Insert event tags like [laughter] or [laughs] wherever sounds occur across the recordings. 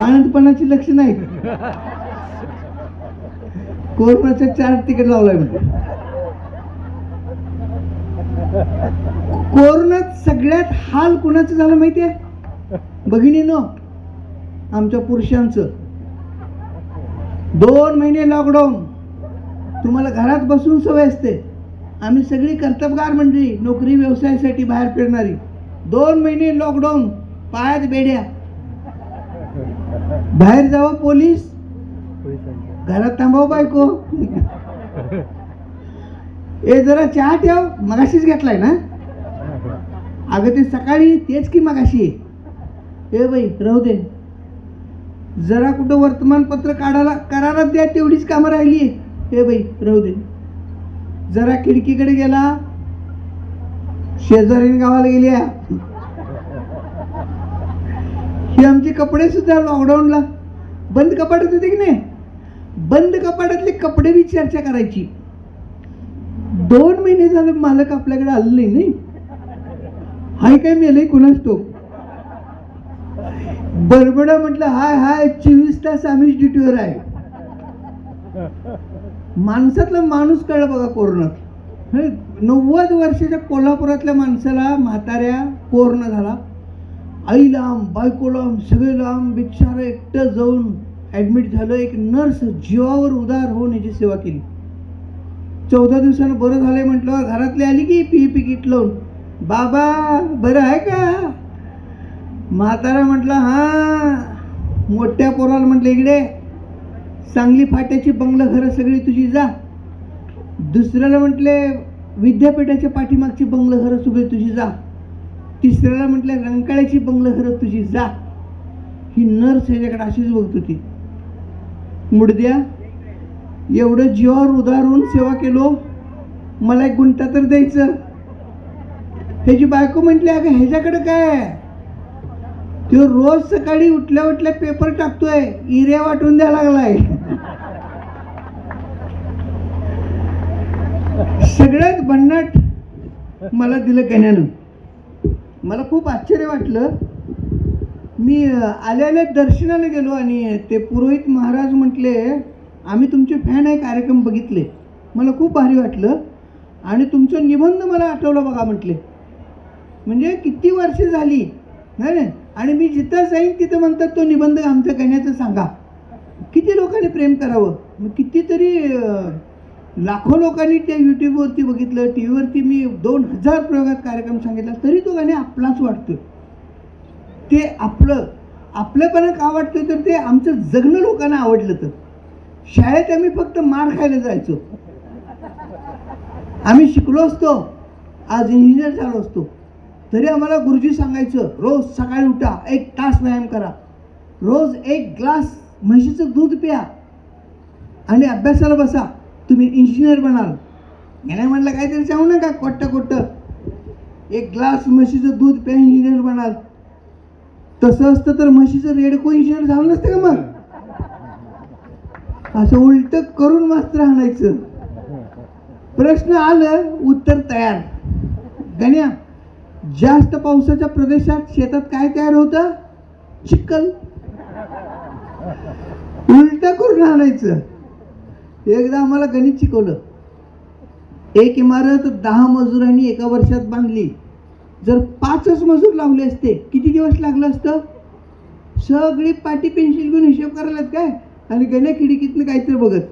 आनंदपणाची लक्ष नाही. कोरोनाचं चार तिकीट लावलाय म्हणजे कोरोनात सगळ्यात हाल कुणाचं झालं माहितीये भगिनीनो आमच्या पुरुषांचं. दोन महिने लॉकडाऊन तुम्हाला घरात बसून सवय असते. आम्ही सगळी कर्तबगार मंडळी नोकरी व्यवसायासाठी बाहेर फिरणारी. दोन महिने लॉकडाऊन पायात बेड्या. बाहेर जावं पोलीस? घरात थांबावं बायको? ए जरा चहा ठेव. मगाशीच घेतलाय ना? अगं ते सकाळी तेच की मगाशी? ए बाई राहू दे. जरा कुठं वर्तमानपत्र काढायला करारात द्या तेवढीच कामं राहिली. ए बाई राहू दे. जरा खिडकीकडे गेला. शेजारीन गावाला गेल्या ही आमचे कपडे सुद्धा लॉकडाऊनला बंद कपाटात होते की नाही? बंद कपाटातले कपडे बी चर्चा करायची. दोन महिने झाले मालक आपल्याकडे आलं नाही नाही. हाय काय मेलय कुणाच तो बरबडा म्हटलं हाय हाय चोवीस तास आम्ही ड्युटीवर आहे. माणसातला माणूस कळलं बघा कोरोनात. नव्वद वर्षाच्या कोल्हापुरातल्या माणसाला म्हाताऱ्या कोरोना झाला. आई लांब बायको लांब सगळे लांब बिचारा एकटं जाऊन ॲडमिट झालं. एक नर्स जीवावर उदार होऊन याची सेवा केली. चौदा दिवसानं बरं झालंय म्हटलं घरातली आली की पी पी किट लावून? बाबा बरं आहे का? म्हातारा म्हटलं हां मोठ्या पोराला म्हटलं इकडे सांगली फाट्याची बंगला घरं सगळी तुझी जा. दुसऱ्याला म्हटले विद्यापीठाच्या पाठीमागची बंगला घरं सगळी तुझी जा. तिसऱ्याला म्हटलं रंकाळ्याची बंगलं हरत तुझी जा. ही नर्स ह्याच्याकडे अशीच बघत होती. मुडद्या एवढं जीवावर उदारून सेवा केलो मला एक गुंटा तर द्यायचं. ह्याची बायको म्हटली अगं ह्याच्याकडे काय? आहे? तो रोज सकाळी उठल्या उठल्या पेपर टाकतोय इऱ्या वाटून द्यायला लागलाय. सगळ्यात भन्नाट मला दिलं कन्यानं. मला खूप आश्चर्य वाटलं. मी अ, आल्या आल्या दर्शनाला गेलो आणि ते पुरोहित महाराज म्हटले आम्ही तुमचे फॅन आहे कार्यक्रम बघितले. मला खूप भारी वाटलं. आणि तुमचं निबंध मला आठवलं बघा म्हटले. म्हणजे किती वर्षे झाली नाही नाही आणि मी जिथं जाईन तिथं म्हणतात तो निबंध आमच्या करण्याचं सांगा. किती लोकांनी प्रेम करावं? मग कितीतरी लाखो लोकांनी त्या यूट्यूबवरती बघितलं टी व्हीवरती मी दोन हजार प्रयोगात कार्यक्रम सांगितला तरी तो गाणे आपलाच वाटतो ते आपलं आपलंपणा का वाटतं तर ते आमचं जगणं लोकांना आवडलं तर. शाळेत आम्ही फक्त मार खायला जायचो. आम्ही शिकलो असतो आज इंजिनियर झालो असतो. तरी आम्हाला गुरुजी सांगायचं रोज सकाळी उठा एक तास व्यायाम करा. रोज एक ग्लास म्हशीचं दूध प्या. आणि अभ्यासाला बसा. तुम्ही इंजिनियर बनाल. याने म्हटलं काहीतरी सांगू नका कोट्ट कोट्ट एक ग्लास म्हशीचं दूध प्या इंजिनियर बनाल. तसं असतं तर म्हशीचं रेडको इंजिनियर झालं नसतं का मग? असं उलट करून मास्तर आणायचं. प्रश्न आलं उत्तर तयार. गण्या जास्त पावसाच्या प्रदेशात शेतात काय तयार होतं? चिखल. उलट करून आणायचं. एकदा आम्हाला गणित शिकवलं. एक इमारत दहा मजुरांनी एका वर्षात बांधली. जर पाचच मजूर लावले असते किती दिवस लागलं असतं? सगळी पाटी पेन्सिल घेऊन हिशोब करायला काय? आणि गण्या खिडकीतनं काहीतरी बघत.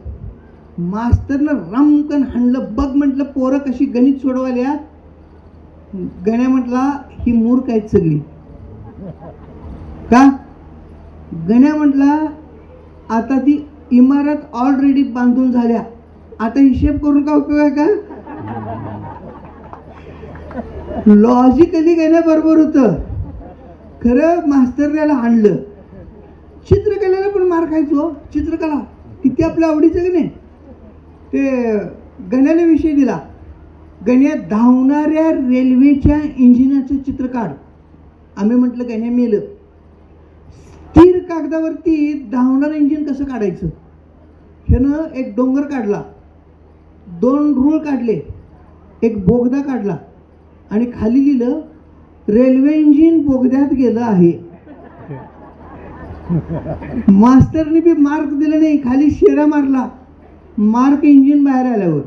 मास्तरनं रामकन हाणलं बघ म्हटलं पोरं कशी गणित सोडवाल्या गण्या म्हटला ही मूर्ख आहेत सगळी का? गण्या म्हटला आता ती इमारत ऑलरेडी बांधून झाल्या. आता हिशेब करून का उपयोग आहे का? लॉजिकली बरोबर होतं. खरं मास्तर्याला आणलं चित्रकलेला पण मार खायचो हो. चित्रकला. किती आपल्या आवडीचं की नाही? ते गण्याला विषय दिला. गण्या धावणाऱ्या रेल्वेच्या इंजिनाचं चित्र काढ. आम्ही म्हटलं गण्या मेलं. स्थिर कागदावरती धावणारं इंजिन कसं काढायचं? ह्यानं एक डोंगर काढला. दोन रूळ काढले. एक बोगदा काढला. आणि खाली लिहिलं रेल्वे इंजिन बोगद्यात गेलं आहे. [laughs] मास्तरने बी मार्क दिला नाही. खाली शेरा मारला. मार्क इंजिन बाहेर आल्यावर.